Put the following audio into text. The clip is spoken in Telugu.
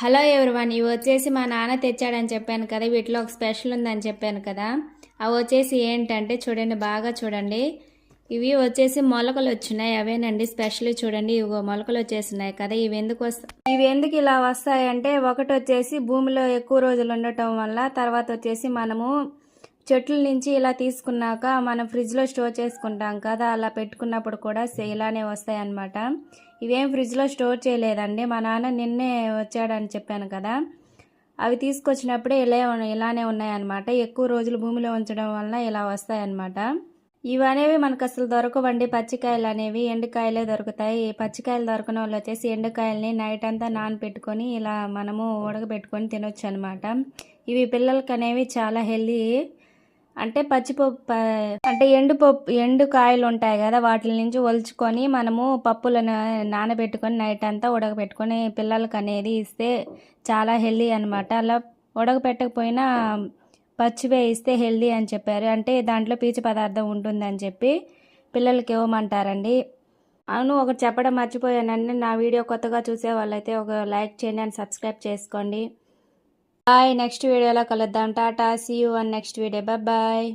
హలో ఎవరివన్ ఇవి వచ్చేసి మా నాన్న తెచ్చాడని చెప్పాను కదా వీటిలో ఒక స్పెషల్ ఉందని చెప్పాను కదా. అవి వచ్చేసి ఏంటంటే చూడండి బాగా చూడండి. ఇవి వచ్చేసి మొలకలు వచ్చినాయి అవేనండి స్పెషల్ చూడండి. ఇవి మొలకలు వచ్చేసినాయి కదా ఇవి ఎందుకు వస్తాయి ఇవి ఎందుకు ఇలా వస్తాయంటే ఒకటి వచ్చేసి భూమిలో ఎక్కువ రోజులు ఉండటం వల్ల తర్వాత వచ్చేసి మనము చెట్ల నుంచి ఇలా తీసుకున్నాక మనం ఫ్రిడ్జ్లో స్టోర్ చేసుకుంటాం కదా అలా పెట్టుకున్నప్పుడు కూడా ఇలానే వస్తాయి అన్నమాట ఇవేం ఫ్రిడ్జ్లో స్టోర్ చేయలేదండి. మా నాన్న నిన్నే వచ్చాడని చెప్పాను కదా. అవి తీసుకొచ్చినప్పుడే ఇలా ఇలానే ఉన్నాయన్నమాట. ఎక్కువ రోజులు భూమిలో ఉంచడం వలన ఇలా వస్తాయన్నమాట. ఇవి అనేవి మనకు అసలు దొరకవండి. పచ్చికాయలు అనేవి ఎండుకాయలే దొరుకుతాయి. పచ్చికాయలు దొరకని వాళ్ళు వచ్చేసి ఎండుకాయల్ని నైట్ అంతా నానపెట్టుకొని ఇలా మనము ఉడకబెట్టుకొని తినొచ్చు అనమాట ఇవి పిల్లలకి అనేవి చాలా హెల్దీ. అంటే పచ్చిపప్పు అంటే ఎండుపప్పు ఎండు కాయలు ఉంటాయి కదా వాటి నుంచి ఒలుచుకొని మనము పప్పులను నానబెట్టుకొని నైట్ అంతా ఉడకబెట్టుకొని పిల్లలకి అనేది ఇస్తే చాలా హెల్దీ అనమాట అలా ఉడకబెట్టకపోయినా పచ్చివే ఇస్తే హెల్దీ అని చెప్పారు. అంటే దాంట్లో పీచు పదార్థం ఉంటుందని చెప్పి పిల్లలకి ఇవ్వమంటారండి. అవును ఒకటి చెప్పడం మర్చిపోయానండి. నా వీడియో కొత్తగా చూసే వాళ్ళైతే ఒక లైక్ చేయండి అండ్ సబ్స్క్రైబ్ చేసుకోండి. బాయ్ నెక్స్ట్ వీడియోలో కలుద్దాం tata see you one next video bye